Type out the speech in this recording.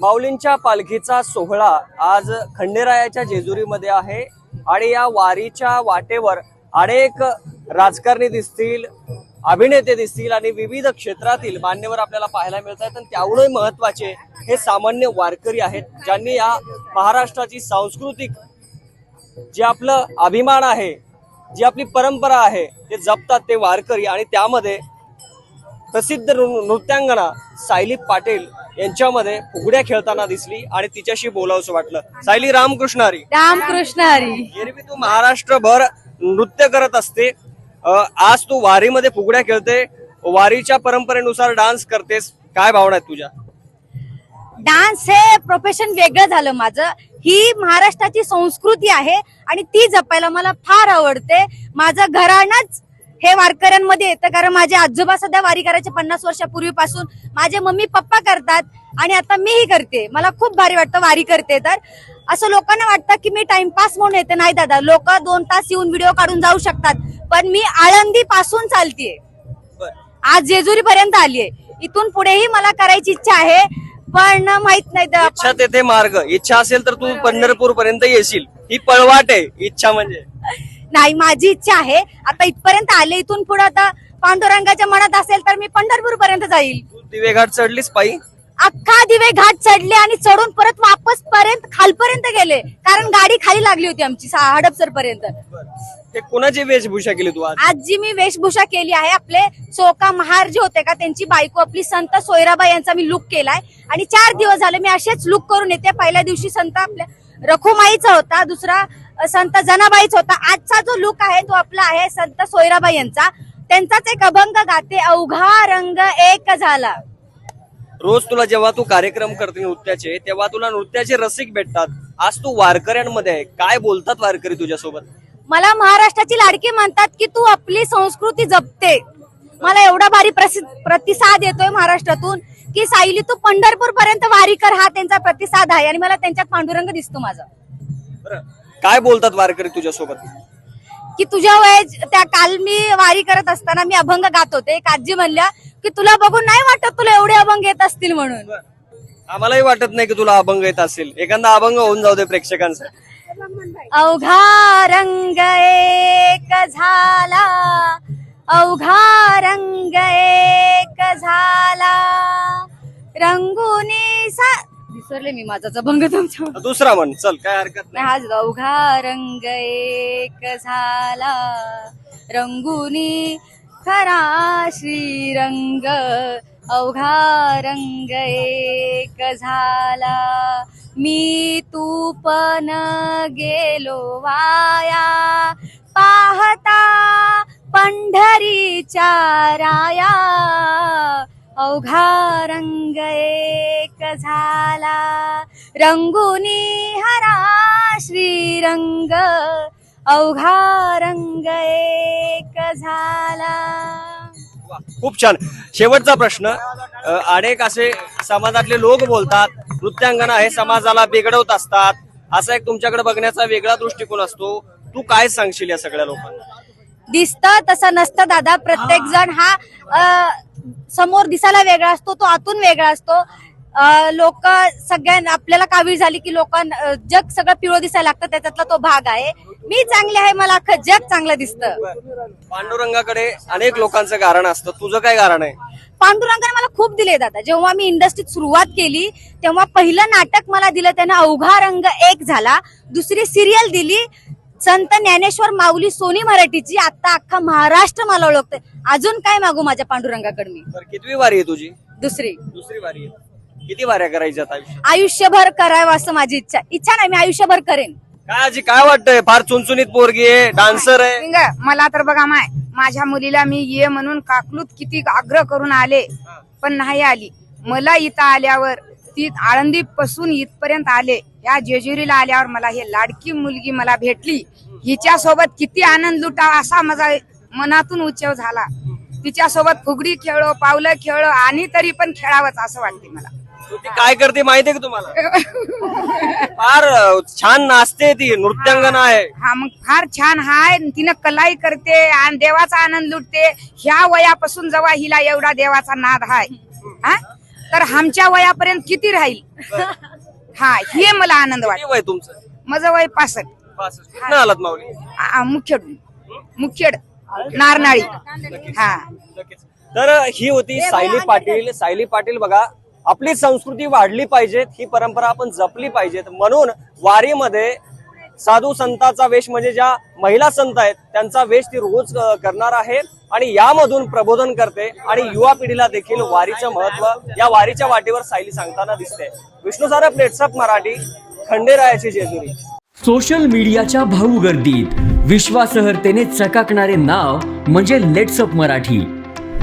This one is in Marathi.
माऊलींच्या पालखीचा सोहळा आज खंडेरायाच्या जेजुरीमध्ये आहे आणि या वारीच्या वाटेवर अनेक राजकारणी दिसतील अभिनेते दिसतील आणि विविध क्षेत्रातील मान्यवर आपल्याला पाहायला मिळत आहेत. आणि त्याहूनही महत्त्वाचे हे सामान्य वारकरी आहेत ज्यांनी या महाराष्ट्राची सांस्कृतिक जे आपलं अभिमान आहे जी आपली परंपरा आहे ते जपतात ते वारकरी. आणि त्यामध्ये प्रसिद्ध नृ- नृत्यांगना सायली पाटील यांच्यामध्ये फुगड्या खेळताना दिसली आणि तिच्याशी बोलावंसं वाटलं. सायली रामकृष्ण हरी. रामकृष्ण हरी. एरवी तू महाराष्ट्रभर नृत्य करत असते. आज तू वारीमध्ये फुगड्या खेळते. वारीच्या परंपरेनुसार डान्स करतेस. काय भावना आहेत तुझ्या? डान्स हे प्रोफेशन वेगळं झालं माझं. ही महाराष्ट्राची संस्कृती आहे आणि ती जपायला मला फार आवडते. माझं घराणंच हे वारकऱ्यांमध्ये येतं कारण माझे आजोबा सध्या वारी करायचे पन्नास वर्षापूर्वीपासून. माझे मम्मी पप्पा करतात आणि आता मीही करते. मला खूप भारी वाटतं वारी करते. तर असं लोकांना वाटतं की मी टाइमपास म्हणून येते. नाही दादा लोक दोन तास येऊन व्हिडिओ काढून जाऊ शकतात. पण मी आळंदी पासून चालतीये आज जेजुरी पर्यंत आलीये. इथून पुढेही मला करायची इच्छा आहे पण माहीत नाही द- इच्छा तेथे मार्ग. इच्छा असेल तर तू पंढरपूर पर्यंत येशील. ही पळवाट आहे इच्छा म्हणजे. नाही माझी इच्छा आहे. आता इथपर्यंत आले इथून पुढे आता पांडुरंगाच्या मनात असेल तर मी पंढरपूर पर्यंत जाईल. तू दिवेघाट चढलीस पायी? अख्खा दिवे घाट चढले आणि चढून परत वापस पर्यंत खालपर्यंत गेले. कारण गाडी खाली लागली होती आमची सा- हडपसर पर्यंत कोणाची वेशभूषा केली तू आज? आज जी मी वेशभूषा केली आहे आपले चोका महार जे होते का त्यांची बायको आपली संत सोयराबाई यांचा मी लुक केलाय. आणि चार दिवस झाले मी असेच लुक करून येते. पहिल्या दिवशी संत आपल्या रखुमाईचा होता दुसरा संत जनाबाईचा होता. आजचा जो लुक आहे तो आपला आहे संत सोयराबाई यांचा. त्यांचाच एक अभंग गाते अवघा रंग एक झाला. रोज तुला जेव्हा तू कार्यक्रम करते नृत्याचे तेव्हा तुला नृत्याचे रसिक भेटतात. आज तू वारकऱ्यांमध्ये आहे. काय बोलतात वारकरी तुझ्यासोबत? मला महाराष्ट्राची लाडकी म्हणतात की तू आपली संस्कृती जपते. मला एवढा भारी प्रतिसाद येतोय महाराष्ट्रातून की सायली तू पंढरपूर पर्यंत वारी कर. हा त्यांचा प्रतिसाद आहे आणि मला त्यांच्यात पांडुरंग दिसतो माझा. काय बोलतात वारकरी तुझ्यासोबत? की तुझ्या वय त्या काल मी वारी करत असताना मी अभंग गात होते. एक आजी म्हणल्या की तुला बघून नाही वाटत तुला एवढे अभंग येत असतील म्हणून. आम्हालाही वाटत नाही की तुला अभंग येत असेल. एखादा अभंग होऊन जाऊ दे प्रेक्षकांचा अवघा रंग एक झाला. अवघा रंग एक झाला. रंगुनी सा विसरले मी माझाच अभंग तुमच्या दुसरा म्हण चल काय हरकत नाही. नाही हाच अवघा रंग एक झाला. रंगुनी खरा श्रीरंग अवघा रंग एक झाला. मी तू पण गेलो वाया पाहता पंढरीच्या राया. अवघा रंग एक झाला. रंगुनी हरा श्रीरंग अवघा रंग एक झाला. खूप छान. शेवटचा प्रश्न. अनेक असे समाजातले लोक बोलतात नृत्यांगना हे समाजाला बिघडवत असतात. असा एक तुमच्याकडे बघण्याचा वेगळा दृष्टिकोन असतो. तू काय सांगशील या सगळ्या लोकांना? दिसत तसं नसतं दादा. प्रत्येक जण हा अ, समोर दिसायला वेगळा असतो तो आतून वेगळा असतो. लोक सगळ्या आपल्याला कावीळ झाली की लोक जग सगळं पिवळं दिसायला लागतं त्याच्यातला तो भाग आहे. मी चांगले आहे मला अख्खं जग चांगलं दिसतं. पांडुरंगाकडे अनेक लोकांचं कारण असतं. तुझं काय कारण आहे? पांडुरंगाने मला खूप दिले दादा. जेव्हा मी इंडस्ट्रीत सुरुवात केली तेव्हा पहिलं नाटक मला दिलं त्यानं अवघा रंग एक झाला. दुसरी सिरियल दिली संत ज्ञानेश्वर माऊली सोनी मराठीची. आता अख्खा महाराष्ट्र मला ओळखतोय. अजून काय मागू माझ्या पांडुरंगाकडे मी? कितवी वारी आहे तुझी? दुसरी. दुसरी वारी आहे. किती वाऱ्या करायच्या आयुष्यात? आयुष्यभर करावं असं माझी इच्छा. इच्छा नाही मी आयुष्यभर करेन. काय आजी काय वाटतंय? फार चुनचुनीत पोरगी आहे डान्सर आहे. रिंग, मला तर बघा माय माझ्या मुलीला मी ये म्हणून काकलूत किती आग्रह करून आले पण नाही आली. मला इथं आल्यावर ती आळंदी पासून इथपर्यंत आले. या जेजुरीला आल्यावर मला हे लाडकी मुलगी मला भेटली. हिच्या सोबत किती आनंद लुटावा असा माझा मनातून उच्चव झाला. तिच्या सोबत फुगडी खेळो पावलं खेळो आणि तरी पण खेळावंच असं वाटते मला. ती काय करते माहितीये का तुम्हाला? फार छान नाचते ती नृत्यांगना आहे. हा मग फार छान हाय. तिनं कलाई करते आणि देवाचा आनंद लुटते. ह्या वयापासून जेव्हा हिला एवढा देवाचा नाद हाय. हा? तर आमच्या वयापर्यंत किती राहील? हा हे मला आनंद किती वाटतो वय तुमचं? माझं वय पासष्ट. कुठनं आलात माऊली? आ- मुखेड. मुखेड. नारनाळी. हा. तर ही होती सायली पाटील. सायली पाटील बघा आपली संस्कृती वाढली पाहिजेत ही परंपरा आपण जपली पाहिजेत. म्हणून वारीमध्ये साधू संतांचा वेश म्हणजे ज्या महिला संत आहेत त्यांचा वेश ती रोज करणार आहे आणि यामधून प्रबोधन करते आणि युवा पिढीला देखील वारीचं महत्त्व या वारीच्या वाटेवर सायली सांगताना दिसते. विष्णू सारप नेट्सअप मराठी खंडेरायाची जेजुरी. सोशल मीडियाच्या भाऊ गर्दीत विश्वासहर्तेने चकाकणारे नाव म्हणजे लेट्सअप मराठी.